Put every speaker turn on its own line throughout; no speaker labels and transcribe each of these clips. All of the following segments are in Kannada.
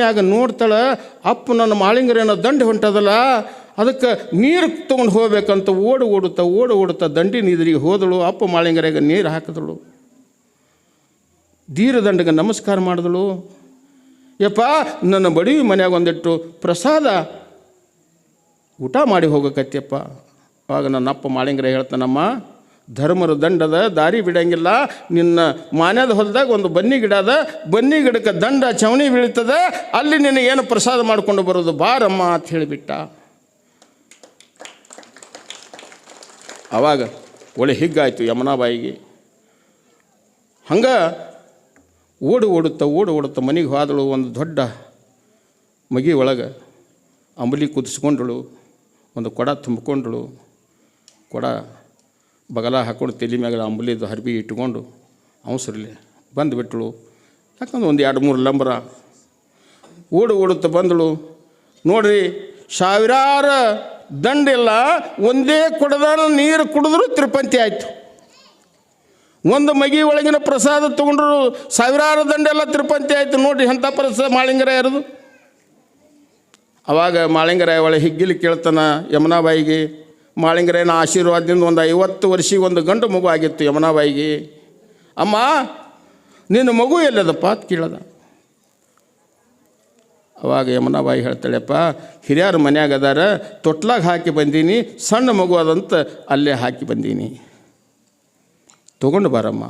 ಮ್ಯಾಗ ನೋಡ್ತಾಳೆ, ಅಪ್ಪ ನನ್ನ ಮಾಳಿಂಗರೇನ ದಂಡೆ ಹೊಂಟದಲ್ಲ, ಅದಕ್ಕೆ ನೀರು ತೊಗೊಂಡು ಹೋಗ್ಬೇಕಂತ ಓಡಿ ಓಡುತ್ತಾ ಓಡಿ ಓಡುತ್ತಾ ದಂಡಿ ನೀರಿಗೆ ಹೋದಳು, ಅಪ್ಪ ಮಾಳಿಂಗರೆಗೆ ನೀರು ಹಾಕಿದಳು. ಧೀರದಂಡಗೆ ನಮಸ್ಕಾರ ಮಾಡಿದಳು. ಯಪ್ಪ, ನನ್ನ ಬಡಿ ಮನೆಯಾಗ ಒಂದಿಟ್ಟು ಪ್ರಸಾದ ಊಟ ಮಾಡಿ ಹೋಗಕತ್ಯಪ್ಪ ಆವಾಗ ನನ್ನ ಅಪ್ಪ ಮಾಳಿಂಗರ ಹೇಳ್ತಾನಮ್ಮ ಧರ್ಮರ ದಂಡದ ದಾರಿ ಬಿಡಂಗಿಲ್ಲ. ನಿನ್ನ ಮಾನ್ಯದ ಹೊಲದಾಗ ಒಂದು ಬನ್ನಿ ಗಿಡ ಅದ. ಬನ್ನಿ ಗಿಡಕ್ಕೆ ದಂಡ ಚವಣಿ ಬೀಳ್ತದೆ. ಅಲ್ಲಿ ನಿನಗೇನು ಪ್ರಸಾದ ಮಾಡಿಕೊಂಡು ಬರೋದು? ಬಾರಮ್ಮ ಅಂತ ಹೇಳಿಬಿಟ್ಟ. ಆವಾಗ ಒಳ್ಳೆ ಹಿಗ್ಗಾಯಿತು ಯಮುನಾಬಾಯಿಗೆ. ಹಂಗೆ ಓಡು ಓಡುತ್ತಾ ಓಡು ಓಡುತ್ತಾ ಮನೆಗೆ ಹೋದಳು ಒಂದು ದೊಡ್ಡ ಮಗಿ ಒಳಗೆ. ಅಂಬಲಿ ಕುದಿಸ್ಕೊಂಡಳು ಒಂದು ಕೊಡ ತುಂಬಿಕೊಂಡಳು. ಕೊಡ ಬಗಲ ಹಾಕ್ಕೊಂಡು ತಲೆ ಮ್ಯಾಗ ಅಂಬಲಿದ್ದು ಹರ್ಬಿ ಇಟ್ಕೊಂಡು ಅವಸರಲ್ಲಿ ಬಂದುಬಿಟ್ಟಳು ಯಾಕಂದ್ರೆ ಒಂದು ಎರಡು ಮೂರು ಲಂಬರ ಓಡು ಓಡುತ್ತ ಬಂದಳು. ನೋಡ್ರಿ, ಸಾವಿರಾರು ದಂಡೆಲ್ಲ ಒಂದೇ ಕೊಡದಾನ ನೀರು ಕುಡಿದ್ರು ತಿರುಪಂತಿ ಆಯಿತು. ಒಂದು ಮಗಿ ಒಳಗಿನ ಪ್ರಸಾದ ತೊಗೊಂಡ್ರು ಸಾವಿರಾರು ದಂಡೆಲ್ಲ ತಿರುಪಂತಿ ಆಯಿತು. ನೋಡ್ರಿ, ಎಂಥ ಪ್ರಸಾದ ಮಾಳಿಂಗರ ಯಾರದು ಅವಾಗ ಮಾಳಿಂಗರಾಯ ಒಳಗೆ ಹಿಗ್ಗಿಲಿ ಕೇಳ್ತಾನ ಯಮುನಾಬಾಯಿಗೆ ಮಾಳಿಂಗರಾಯನ ಆಶೀರ್ವಾದದಿಂದ ಒಂದು ಐವತ್ತು ವರ್ಷಿಗೆ ಒಂದು ಗಂಡು ಮಗು ಆಗಿತ್ತು ಯಮುನಾಬಾಯಿಗೆ. ಅಮ್ಮ, ನಿನ್ನ ಮಗು ಎಲ್ಲದಪ್ಪ ಅಂತ ಕೇಳದ. ಅವಾಗ ಯಮುನಾಬಾಯಿ ಹೇಳ್ತಾಳೆಪ್ಪ ಹಿರಿಯರ ಮನ್ಯಾಗ ಅದಾರ, ತೊಟ್ಲಾಗ ಹಾಕಿ ಬಂದೀನಿ, ಸಣ್ಣ ಮಗು ಅದಂತ ಅಲ್ಲೇ ಹಾಕಿ ಬಂದೀನಿ. ತೊಗೊಂಡು ಬಾರಮ್ಮ.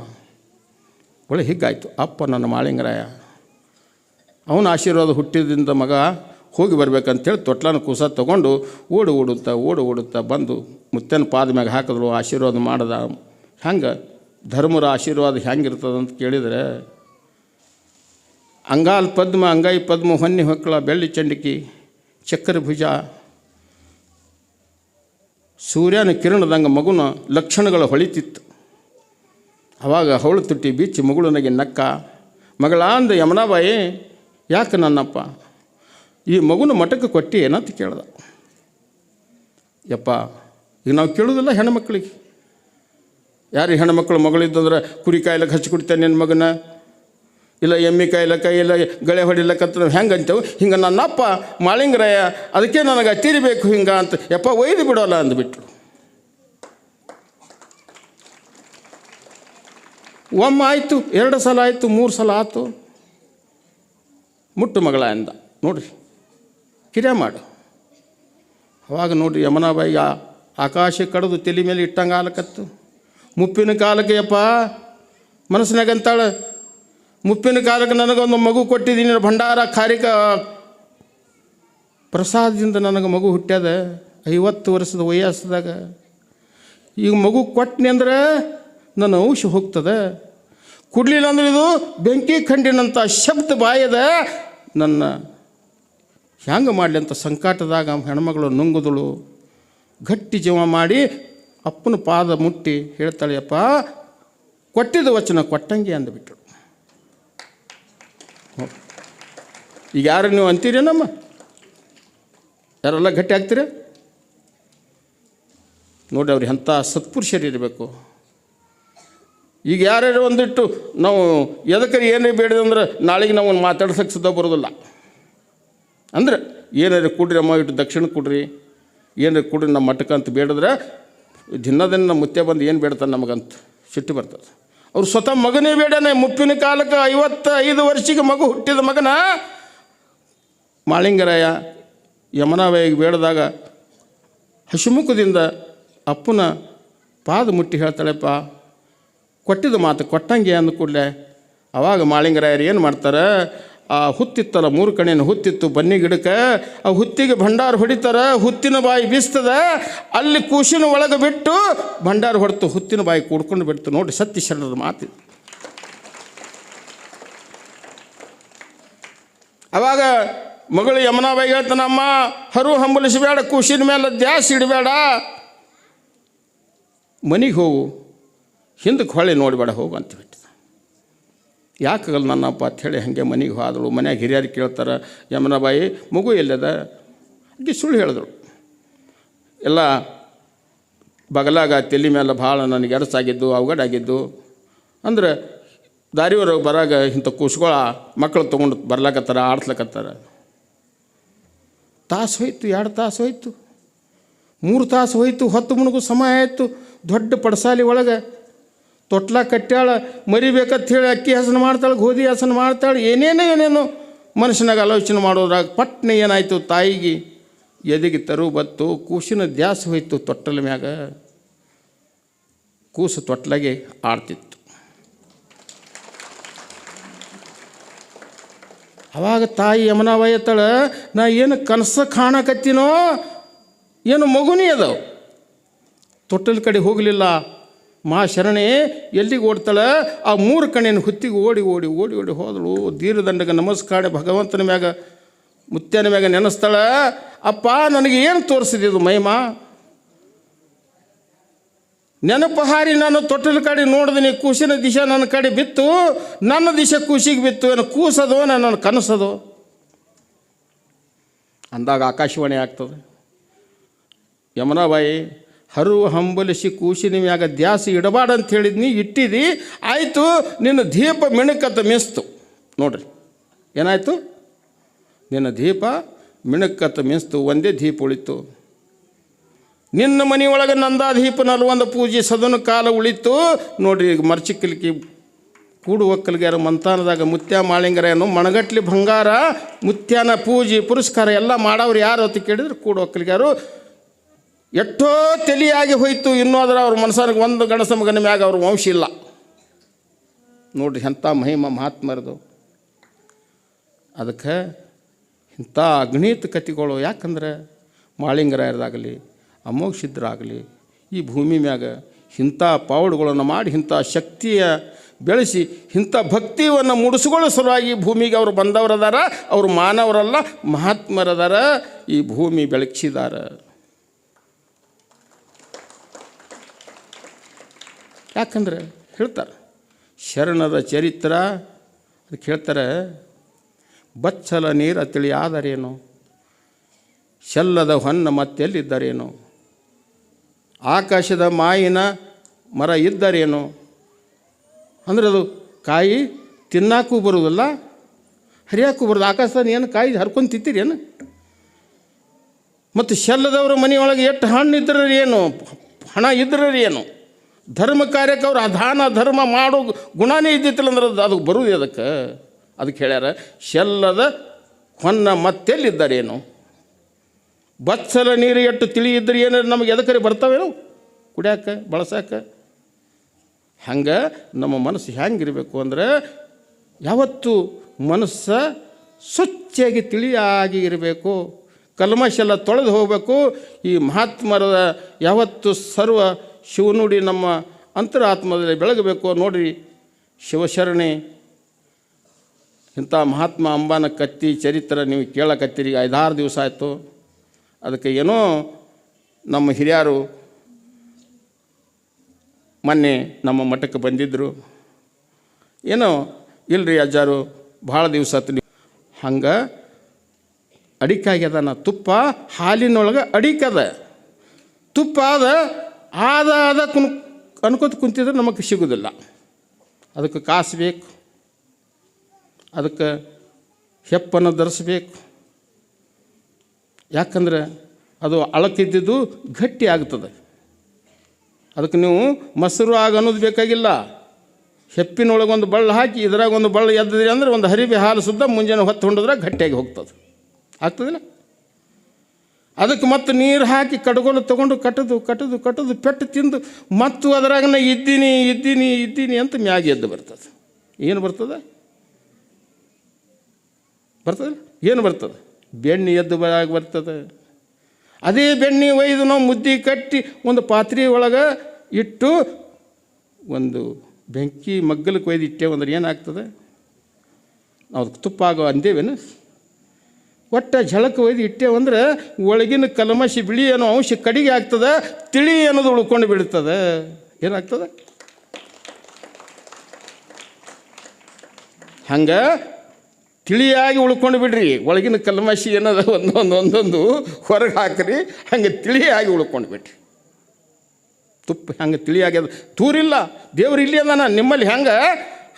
ಒಳ್ಳೆ ಹಿಗ್ಗಾಯಿತು. ಅಪ್ಪ ನನ್ನ ಮಾಳಿಂಗರಾಯ, ಅವನ ಆಶೀರ್ವಾದ ಹುಟ್ಟಿದಿಂದ ಮಗ ಹೋಗಿ ಬರ್ಬೇಕಂತೇಳಿ ತೊಟ್ಲನ ಕೂಸ ತೊಗೊಂಡು ಓಡಿ ಓಡುತ್ತಾ ಓಡಿ ಓಡುತ್ತಾ ಬಂದು ಮುತ್ತನ ಪಾದ ಮ್ಯಾಗ ಹಾಕಿದ್ರು, ಆಶೀರ್ವಾದ ಮಾಡ್ದ. ಹೆಂಗೆ ಧರ್ಮರ ಆಶೀರ್ವಾದ ಹೆಂಗಿರ್ತದೆ ಅಂತ ಕೇಳಿದರೆ, ಅಂಗಾಲ್ ಪದ್ಮ, ಅಂಗೈ ಪದ್ಮ, ಹೊನ್ನಿ ಹೊಕ್ಕಳ, ಬೆಳ್ಳಿ ಚಂಡಿಕಿ ಚಕ್ರಭುಜ ಸೂರ್ಯನ ಕಿರಣದಂಗೆ ಮಗುನ ಲಕ್ಷಣಗಳು ಹೊಳಿತಿತ್ತು. ಅವಾಗ ಹವಳು ತುಟ್ಟಿ ಬಿಚ್ಚಿ ಮಗುಳನಿಗೆ ನಕ್ಕ, ಮಗಳಾಂದ ಯಮುನಾಬಾಯಿ, ಯಾಕೆ ನನ್ನಪ್ಪ? ಈ ಮಗುನ ಮಠಕ್ಕೆ ಕೊಟ್ಟು ಏನಂತ ಕೇಳ್ದ. ಯಪ್ಪ, ಈಗ ನಾವು ಕೇಳೋದಿಲ್ಲ ಹೆಣ್ಮಕ್ಳಿಗೆ ಯಾರು ಹೆಣ್ಮಕ್ಳು ಮಗಳಿದ್ದಂದ್ರೆ ಕುರಿ ಕಾಯಿಲಕ್ಕೆ ಹಚ್ಚಿ ಕೊಡ್ತೇನೆ ನಿನ್ನ ಮಗನ? ಇಲ್ಲ ಎಮ್ಮೆ ಕಾಯ್ಲಕ್ಕ ಇಲ್ಲ ಗಳೆ ಹೊಡಿಲಕ್ಕಂತ ನಾವು ಹೆಂಗೆ ಅಂತೇವೆ? ಹಿಂಗೆ ನನ್ನಪ್ಪ ಮಾಳಿಂಗರಾಯ, ಅದಕ್ಕೆ ನನಗೆ ತೀರಿಬೇಕು ಹಿಂಗೆ ಅಂತ ಯಪ್ಪ ಒಯ್ದು ಬಿಡೋಲ್ಲ ಅಂದ್ಬಿಟ್ರು. ಒಮ್ಮೆ ಆಯಿತು, ಎರಡು ಸಲ ಆಯಿತು, ಮೂರು ಸಲ ಆಯಿತು ಮುಟ್ಟು ಮಗಳ ಅಂದ ನೋಡ್ರಿ. ಕಿರ್ಯ ಮಾಡು. ಅವಾಗ ನೋಡ್ರಿ ಯಮುನಾಬಾಯಿ ಆಕಾಶ ಕಡಿದು ತಲೆ ಮೇಲೆ ಇಟ್ಟಂಗೆ ಆಲಕತ್ತು. ಮುಪ್ಪಿನ ಕಾಲಕ್ಕೆ ಯಪ್ಪ, ಮನಸ್ಸಿನಾಗ ಅಂತಾಳೆ ಮುಪ್ಪಿನ ಕಾಲಕ್ಕೆ ನನಗೊಂದು ಮಗು ಕೊಟ್ಟಿದ್ದೀನಿ ಭಂಡಾರ ಕಾರಿಕ ಪ್ರಸಾದದಿಂದ ನನಗೆ ಮಗು ಹುಟ್ಟ್ಯದ ಐವತ್ತು ವರ್ಷದ ವಯಸ್ಸದಾಗ. ಈಗ ಮಗು ಕೊಟ್ಟನಿ ಅಂದ್ರೆ ನನ್ನ ಔಷ ಹೋಗ್ತದೆ. ಕುಡ್ಲಿಲ್ಲ ಅಂದ್ರೆ ಇದು ಬೆಂಕಿ ಖಂಡಿನಂಥ ಶಬ್ದ ಬಾಯದ ನನ್ನ ಹ್ಯಾಂಗೆ ಮಾಡಲಿ ಅಂತ ಸಂಕಟದಾಗ ಹೆಣ್ಮಗಳು ನುಂಗುದಳು. ಗಟ್ಟಿ ಜೀವ ಮಾಡಿ ಅಪ್ಪನ ಪಾದ ಮುಟ್ಟಿ ಹೇಳ್ತಾಳೆಯಪ್ಪ ಕೊಟ್ಟಿದ ವಚನ ಕೊಟ್ಟಂಗೆ ಅಂದುಬಿಟ್ರು. ಈಗ ಯಾರು ನೀವು ಅಂತೀರಿ ನಮ್ಮ? ಯಾರೆಲ್ಲ ಗಟ್ಟಿ ಆಗ್ತೀರ? ನೋಡಿ ಅವ್ರು ಎಂಥ ಸತ್ಪುರುಷರಿರಬೇಕು ಈಗ ಯಾರ್ಯಾರು ಒಂದಿಟ್ಟು ನಾವು ಎದಕ್ಕೆ ಏನೇ ಬೇಡದಂದ್ರೆ ನಾಳೆಗೆ ನಾವು ಮಾತಾಡ್ಸಕ್ಕೆ ಸುದ್ದ ಬರೋದಿಲ್ಲ. ಅಂದ್ರೆ ಏನಾರು ಕೊಡ್ರಿ ಅಮ್ಮ, ಇಟ್ಟು ದಕ್ಷಿಣ ಕೊಡ್ರಿ. ಏನಾರು ಕೊಡ್ರಿ ನಮ್ಮ ಮಠಕ್ಕೆ ಅಂತ ಬೇಡಿದ್ರೆ ನಮ್ಮ ಮುತ್ತೆ ಬಂದು ಏನು ಬೇಡ್ತಾನೆ ನಮಗಂತ ಸಿಟ್ಟು ಬರ್ತದೆ. ಅವ್ರು ಸ್ವತಃ ಮಗನೇ ಬೇಡನೆ. ಮುಪ್ಪಿನ ಕಾಲಕ್ಕೆ ಐವತ್ತೈದು ವರ್ಷಕ್ಕೆ ಮಗು ಹುಟ್ಟಿದ ಮಗನ ಮಾಳಿಂಗರಾಯ ಯಮನಾಬಾಯಿಗೆ ಬೇಡದಾಗ ಹಸಿಮುಖದಿಂದ ಅಪ್ಪನ ಪಾದ ಮುಟ್ಟಿ ಹೇಳ್ತಾಳೆಪ್ಪ ಕೊಟ್ಟಿದ ಮಾತು ಕೊಟ್ಟಂಗೆ ಅಂದ ಕೂಡಲೇ. ಅವಾಗ ಮಾಳಿಂಗರಾಯರು ಏನು ಮಾಡ್ತಾರೆ? ಆ ಹುತ್ತಿತ್ತಲ್ಲ, ಮೂರು ಕಣಿನ ಹುತ್ತಿತ್ತು, ಬನ್ನಿ ಗಿಡಕ್ಕೆ. ಆ ಹುತ್ತಿಗೆ ಭಂಡಾರ ಹೊಡಿತಾರ, ಹುತ್ತಿನ ಬಾಯಿ ಬೀಸ್ತದ, ಅಲ್ಲಿ ಕೂಸಿನ ಒಳಗೆ ಬಿಟ್ಟು ಭಂಡಾರ ಹೊಡ್ತು, ಹುತ್ತಿನ ಬಾಯಿ ಕೂಡ್ಕೊಂಡು ಬಿಡ್ತು. ನೋಡಿ ಸತ್ಯ ಶರಣರ ಮಾತು. ಅವಾಗ ಮಗಳು ಯಮುನಾಬಾಯಿ ಹೇಳ್ತಾನಮ್ಮ ಹರು ಹಂಬಲಿಸಬೇಡ ಕೂಸಿನ ಮೇಲೆ ದ್ಯಾಸ್ ಇಡಬೇಡ. ಮನೆಗೆ ಹೋಗು, ಹಿಂದಕ್ಕೆ ಹೊಳೆ ನೋಡಬೇಡ, ಹೋಗು, ಅಂತ ಬಿಟ್ಟು ಯಾಕಾಗಲ್ಲ ನನ್ನಪ್ಪ ಅಂಥೇಳಿ ಹಾಗೆ ಮನೆಗೆ ಹೋದಳು. ಮನ್ಯಾಗ ಹಿರಿಯರು ಕೇಳ್ತಾರೆ, ಯಮುನಾಬಾಯಿ, ಮಗು ಎಲ್ಲದ? ಅಕ್ಕಿ ಸುಳ್ಳು ಹೇಳಿದಳು ಎಲ್ಲ ಬಗಲಾಗ ತಲೆ ಮೇಲೆ ಭಾಳ ನನಗೆ ಎರಸಾಗಿದ್ದು ಅವಘಡ ಆಗಿದ್ದು ಅಂದ್ರೆ ದಾರಿವರೆಗೆ ಬರಾಗ ಇಂಥ ಕೂಸ್ಗಳ ಮಕ್ಕಳು ತೊಗೊಂಡು ಬರ್ಲಾಕತ್ತಾರ, ಆಡ್ಸ್ಲಕತ್ತಾರ. ತಾಸು ಹೋಯ್ತು, ಎರಡು ತಾಸು ಹೋಯ್ತು. ಮೂರು ತಾಸು ಹೋಯ್ತು, ಹೊತ್ತು ಮುಣಗು ಸಮಯ ಆಯಿತು. ದೊಡ್ಡ ಪಡಸಾಲಿ ಒಳಗೆ ತೊಟ್ಲ ಕಟ್ಟ್ಯಾಳ, ಮರಿಬೇಕಂತ ಹೇಳಿ ಅಕ್ಕಿ ಹಸನ ಮಾಡ್ತಾಳೆ, ಗೋಧಿ ಹಸನ ಮಾಡ್ತಾಳೆ, ಏನೇನೋ ಏನೇನೋ ಮನುಷ್ಯನಾಗ ಆಲೋಚನೆ ಮಾಡೋದ್ರಾಗ ಪಟ್ನೆ ಏನಾಯಿತು ತಾಯಿಗೆ? ಎದೆಗೆ ತರು ಬತ್ತು, ಕೂಸಿನ ದ್ಯಾಸ ಹೋಯಿತು ತೊಟ್ಟಲ ಮ್ಯಾಗ. ಕೂಸು ತೊಟ್ಲಾಗೆ ಆಡ್ತಿತ್ತು. ಅವಾಗ ತಾಯಿ ಯಮನ ವಯತ್ತಳ ನಾ ಏನು ಕನಸ ಕಾಣಕತ್ತೀನೋ, ಏನು ಮಗುನೇ ಅದಾವ. ತೊಟ್ಟಲ ಕಡೆ ಹೋಗಲಿಲ್ಲ. ಮಾ ಶರಣೆ, ಎಲ್ಲಿಗೆ ಓಡ್ತಾಳೆ? ಆ ಮೂರು ಕಣ್ಣಿನ ಹುತ್ತಿಗೆ ಓಡಿ ಓಡಿ ಓಡಿ ಓಡಿ ಹೋದಳು. ದೀರ್ಘದಂಡಗ ನಮಸ್ಕಾರ, ಭಗವಂತನ ಮ್ಯಾಗ, ಮುತ್ಯನ ಮ್ಯಾಗ ನೆನೆಸ್ತಾಳ. ಅಪ್ಪ, ನನಗೆ ಏನು ತೋರಿಸಿದ್ದು ಮಹಿಮಾ? ನೆನಪು ಹಾರಿ ನಾನು ತೊಟ್ಟಲ ಕಡೆ ನೋಡಿದೀನಿ, ಕೂಸಿನ ದಿಶೆ ನನ್ನ ಕಡೆ ಬಿತ್ತು. ನನ್ನ ದಿಶೆ ಕೂಸಿಗೆ ಬಿತ್ತು. ಏನು ಕೂಸದೋ, ನನ್ನ ಕನಸದೋ? ಅಂದಾಗ ಆಕಾಶವಾಣಿ ಆಗ್ತದೆ. ಯಮುನಾಬಾಯಿ ಹರುವ ಹಂಬಲಿಸಿ ಕೂಸಿನ ಮ್ಯಾಗ ದ್ಯಾಸ ಇಡಬಾರ್ದಂತ ಹೇಳಿದ್ನಿ ಇಟ್ಟಿದಿ, ಆಯಿತು ನಿನ್ನ ದೀಪ ಮಿಣಕತ್ತ ಮಿಸ್ತು ನೋಡ್ರಿ, ಏನಾಯಿತು? ನಿನ್ನ ದೀಪ ಮಿಣಕತ್ತ ಮಿಸ್ತು ಒಂದೇ ದೀಪ ಉಳಿತು ನಿನ್ನ ಮನೆಯೊಳಗೆ ನಂದಾದೀಪ ನಲ್ವೊಂದು ಪೂಜೆ ಸದನ ಕಾಲ ಉಳಿತು ನೋಡ್ರಿ, ಈಗ ಮರ್ಚಿಕ್ಕಲಿಕ್ಕೆ ಕೂಡು ಒಕ್ಕಲಿಗಾರ ಮಂತಾನದಾಗ ಮುತ್ಯ ಮಾಳಿಂಗರೇನು ಮಣಗಟ್ಲಿ ಬಂಗಾರ ಮುತ್ಯಾನ ಪೂಜೆ ಪುರಸ್ಕಾರ ಎಲ್ಲ ಮಾಡೋರು ಯಾರು ಅಂತ ಕೇಳಿದ್ರು ಕೂಡು ಒಕ್ಕಲಿಗಾರು ಎಷ್ಟೋ ತಲೆಯಾಗಿ ಹೋಯಿತು, ಇನ್ನೂ ಅದರ ಅವ್ರ ಮನಸ್ಸನಿಗೆ ಒಂದು ಗಣಸ ಮಗನ ಮ್ಯಾಗ ಅವ್ರ ವಂಶ ಇಲ್ಲ. ನೋಡ್ರಿ ಎಂಥ ಮಹಿಮ ಮಹಾತ್ಮರದು. ಅದಕ್ಕೆ ಇಂಥ ಅಗ್ನೀತ ಕತಿಗಳು ಯಾಕಂದ್ರೆ ಮಾಳಿಂಗರಾಯರದಾಗಲಿ ಅಮೋಕ್ಷಿದ್ರಾಗಲಿ ಈ ಭೂಮಿ ಮ್ಯಾಗ ಇಂಥ ಪಾವಡುಗಳನ್ನು ಮಾಡಿ, ಇಂಥ ಶಕ್ತಿಯ ಬೆಳೆಸಿ, ಇಂಥ ಭಕ್ತಿಯನ್ನು ಮುಡಿಸ್ಕೊಳ್ಳೋ ಸಲುವಾಗಿ ಭೂಮಿಗೆ ಅವರು ಬಂದವರದಾರ, ಅವರು ಮಾನವರಲ್ಲ, ಮಹಾತ್ಮರದಾರ, ಈ ಭೂಮಿ ಬೆಳಗಿಸಿದಾರ. ಯಾಕಂದ್ರೆ ಹೇಳ್ತಾರೆ ಶರಣದ ಚರಿತ್ರ ಅದಕ್ಕೆ ಹೇಳ್ತಾರೆ ಬಚ್ಚಲ ನೀರ ತಿಳಿಯಾದರೇನು ಶಲ್ಲದ ಹೊನ್ನ ಮತ್ತೆಲ್ಲಿದ್ದರೇನು ಆಕಾಶದ ಮಾಯಿನ ಮರ ಇದ್ದರೇನು? ಅಂದ್ರೆ ಅದು ಕಾಯಿ ತಿನ್ನಾಕೂ ಬರುವುದಿಲ್ಲ, ಹರಿಯಾಕೂ ಬರೋದು ಆಕಾಶದ ಏನು ಕಾಯಿ ಹರ್ಕೊಂಡು ತಿಂತೀರೇನು? ಮತ್ತು ಶಲ್ಲದವ್ರ ಮನೆಯೊಳಗೆ ಎಷ್ಟು ಹಣ್ಣು ಇದ್ರೆ ಏನು ಹಣ ಇದ್ರೆ ಏನು ಧರ್ಮ ಕಾರ್ಯಕ್ಕೆ ಅವ್ರು ಅಧಾನ ಧರ್ಮ ಮಾಡೋ ಗುಣನೇ ಇದ್ದಿತ್ತಿಲ್ಲ ಅಂದ್ರೆ ಅದು ಅದಕ್ಕೆ ಬರುವುದು ಅದಕ್ಕೆ? ಅದಕ್ಕೆ ಹೇಳ್ಯಾರ, ಶೆಲ್ಲದ ಹೊನ್ನ ಮತ್ತೆಲ್ಲಿದ್ದಾರೇನು? ಬತ್ಸಲ ನೀರು ಎಷ್ಟು ತಿಳಿ ಇದ್ರೆ ಏನಾರು ನಮಗೆ ಎದಕರಿ ಬರ್ತಾವೇನು? ಕುಡಿಯಾಕ, ಬಳಸಾಕ? ಹಂಗೆ ನಮ್ಮ ಮನಸ್ಸು ಹೆಂಗಿರಬೇಕು ಅಂದ್ರೆ ಯಾವತ್ತು ಮನಸ್ಸು ಸ್ವಚ್ಛಾಗಿ ತಿಳಿಯಾಗಿ ಇರಬೇಕು. ಕಲ್ಮಶ ಎಲ್ಲ ತೊಳೆದು ಹೋಗಬೇಕು. ಈ ಮಹಾತ್ಮರ ಯಾವತ್ತು ಸರ್ವ ಶಿವನುಡಿ ನಮ್ಮ ಅಂತರಾತ್ಮದಲ್ಲಿ ಬೆಳಗಬೇಕು ನೋಡಿರಿ ಶಿವಶರಣೆ. ಇಂಥ ಮಹಾತ್ಮ ಅಂಬಾನ ಕತ್ತಿ ಚರಿತ್ರೆ ನೀವು ಕೇಳಕತ್ತೀರಿ, ಐದಾರು ದಿವಸ ಆಯಿತು. ಅದಕ್ಕೆ ಏನೋ ನಮ್ಮ ಹಿರಿಯರು ಮೊನ್ನೆ ನಮ್ಮ ಮಠಕ್ಕೆ ಬಂದಿದ್ದರು ಏನೋ ಇಲ್ರಿ ಅಜ್ಜಾರು, ಭಾಳ ದಿವಸ ಆತು ಹಂಗೆ ಅಡಿಕಾಗ್ಯದ ನಾ ತುಪ್ಪ ಹಾಲಿನೊಳಗೆ ಅಡಿಕದ. ತುಪ್ಪ ಅದ ಆದ ಆದ ಕುನ್ ಅನ್ಕೋತ ಕುಂತಿದ್ರೆ ನಮಗೆ ಸಿಗೋದಿಲ್ಲ. ಅದಕ್ಕೆ ಕಾಸು ಬೇಕು. ಅದಕ್ಕೆ ಹೆಪ್ಪನ್ನು ಧರಿಸ್ಬೇಕು. ಯಾಕಂದ್ರೆ ಅದು ಅಳಕಿದ್ದಿದ್ದು ಗಟ್ಟಿ ಆಗ್ತದೆ. ಅದಕ್ಕೆ ನೀವು ಮೊಸರು ಆಗ ಅನ್ನೋದು ಬೇಕಾಗಿಲ್ಲ. ಹೆಪ್ಪಿನೊಳಗೆ ಒಂದು ಬಳ್ಳ ಹಾಕಿ ಇದ್ರಾಗ ಒಂದು ಬಳ್ಳ ಎದ್ದಿದ್ರಿ ಅಂದ್ರೆ ಒಂದು ಹರಿವೆ ಹಾಲು ಸುದ್ದ ಮುಂಜಾನೆ ಹೊತ್ತು ಹೊಂಡಿದ್ರೆ ಗಟ್ಟಿಯಾಗಿ ಹೋಗ್ತದೆ. ಆಗ್ತದಿಲ್ಲ? ಅದಕ್ಕೆ ಮತ್ತೆ ನೀರು ಹಾಕಿ ಕಡುಗೋಲು ತೊಗೊಂಡು ಕಟ್ಟದು ಕಟ್ಟದು ಕಟ್ಟದು, ಪೆಟ್ಟು ತಿಂದು ಮತ್ತು ಅದ್ರಾಗ ನಾ ಇದ್ದೀನಿ ಇದ್ದೀನಿ ಇದ್ದೀನಿ ಅಂತ ಮ್ಯಾಗ ಎದ್ದು ಬರ್ತದೆ. ಏನು ಬರ್ತದೆ? ಬರ್ತದೆ ಏನು ಬರ್ತದೆ? ಬೆಣ್ಣೆ ಎದ್ದು ಬರಾಗ ಬರ್ತದೆ. ಅದೇ ಬೆಣ್ಣೆ ಒಯ್ದು ನಾವು ಮುದ್ದೆ ಕಟ್ಟಿ ಒಂದು ಪಾತ್ರೆ ಒಳಗೆ ಇಟ್ಟು ಒಂದು ಬೆಂಕಿ ಮಗ್ಗಲಕ್ಕೆ ಒಯ್ದು ಇಟ್ಟೆ ಅಂದ್ರೆ ಏನಾಗ್ತದೆ? ನಾವು ಅದಕ್ಕೆ ತುಪ್ಪ ಆಗೋ ಅಂದೇವೇನು? ಒಟ್ಟು ಝಳಕ ಒಯ್ದು ಇಟ್ಟೇವು ಅಂದ್ರೆ ಒಳಗಿನ ಕಲ್ಮಶಿ ಬಿಳಿ ಅನ್ನೋ ಅಂಶ ಕಡಿಗೆ ಆಗ್ತದೆ, ತಿಳಿ ಅನ್ನೋದು ಉಳ್ಕೊಂಡು ಬಿಡ್ತದೆ. ಏನಾಗ್ತದೆ? ಹಂಗೆ ತಿಳಿಯಾಗಿ ಉಳ್ಕೊಂಡು ಬಿಡ್ರಿ. ಒಳಗಿನ ಕಲ್ಮಶಿ ಏನದ? ಒಂದೊಂದು ಒಂದೊಂದು ಹೊರಗೆ ಹಾಕ್ರಿ, ಹಂಗೆ ತಿಳಿಯಾಗಿ ಉಳ್ಕೊಂಡು ಬಿಡ್ರಿ. ತುಪ್ಪ ಹಂಗೆ ತಿಳಿಯಾಗ್ಯದ ತೂರಿಲ್ಲ. ದೇವ್ರು ಇಲ್ಲಿ ಅದಾನ. ನಿಮ್ಮಲ್ಲಿ ಹೆಂಗೆ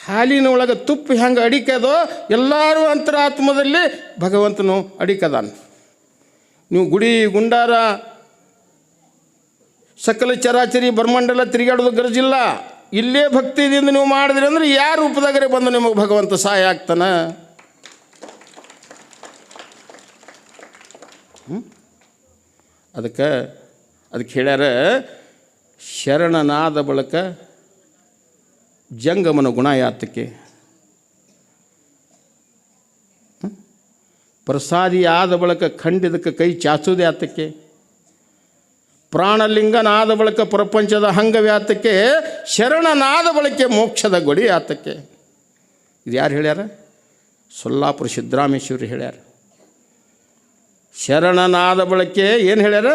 ಹಾಲಿನ ಒಳಗೆ ತುಪ್ಪ ಹೆಂಗೆ ಅಡಿಕದೋ ಎಲ್ಲರೂ ಅಂತರಾತ್ಮದಲ್ಲಿ ಭಗವಂತನು ಅಡಿಕದಾನ. ನೀವು ಗುಡಿ ಗುಂಡಾರ, ಸಕಲ ಚರಾಚರಿ ಬರ್ಮಂಡಲ ತಿರುಗಾಡೋದು ಗರಜಿಲ್ಲ. ಇಲ್ಲೇ ಭಕ್ತಿಯಿಂದ ನೀವು ಮಾಡಿದ್ರಿ ಅಂದ್ರೆ ಯಾರ ರೂಪದಾಗರೆ ಬಂದು ನಿಮಗೆ ಭಗವಂತ ಸಹಾಯ ಆಗ್ತಾನೆ? ಅದಕ್ಕೆ ಅದಕ್ಕೆ ಹೇಳ್ಯಾರ, ಶರಣನಾದ ಬಳಕ ಜಂಗಮನ ಗುಣ ಯಾತಕ್ಕೆ ಪ್ರಸಾದಿಯಾದ ಬಳಕ ಖಂಡಿದಕ್ಕೆ ಕೈ ಚಾಚೋದು ಯಾತಕ್ಕೆ ಪ್ರಾಣಲಿಂಗನಾದ ಬಳಿಕ ಪ್ರಪಂಚದ ಹಂಗವ್ಯಾತಕ್ಕೆ, ಶರಣನಾದ ಬಳಿಕೆ ಮೋಕ್ಷದ ಗೊಡಿ ಆತಕ್ಕೆ. ಇದು ಯಾರು ಹೇಳ್ಯಾರ? ಸೊಲ್ಲಾಪುರ ಸಿದ್ದರಾಮೇಶ್ವರಿ ಹೇಳ್ಯಾರ. ಶರಣನಾದ ಬಳಕೆ ಏನು ಹೇಳ್ಯಾರ?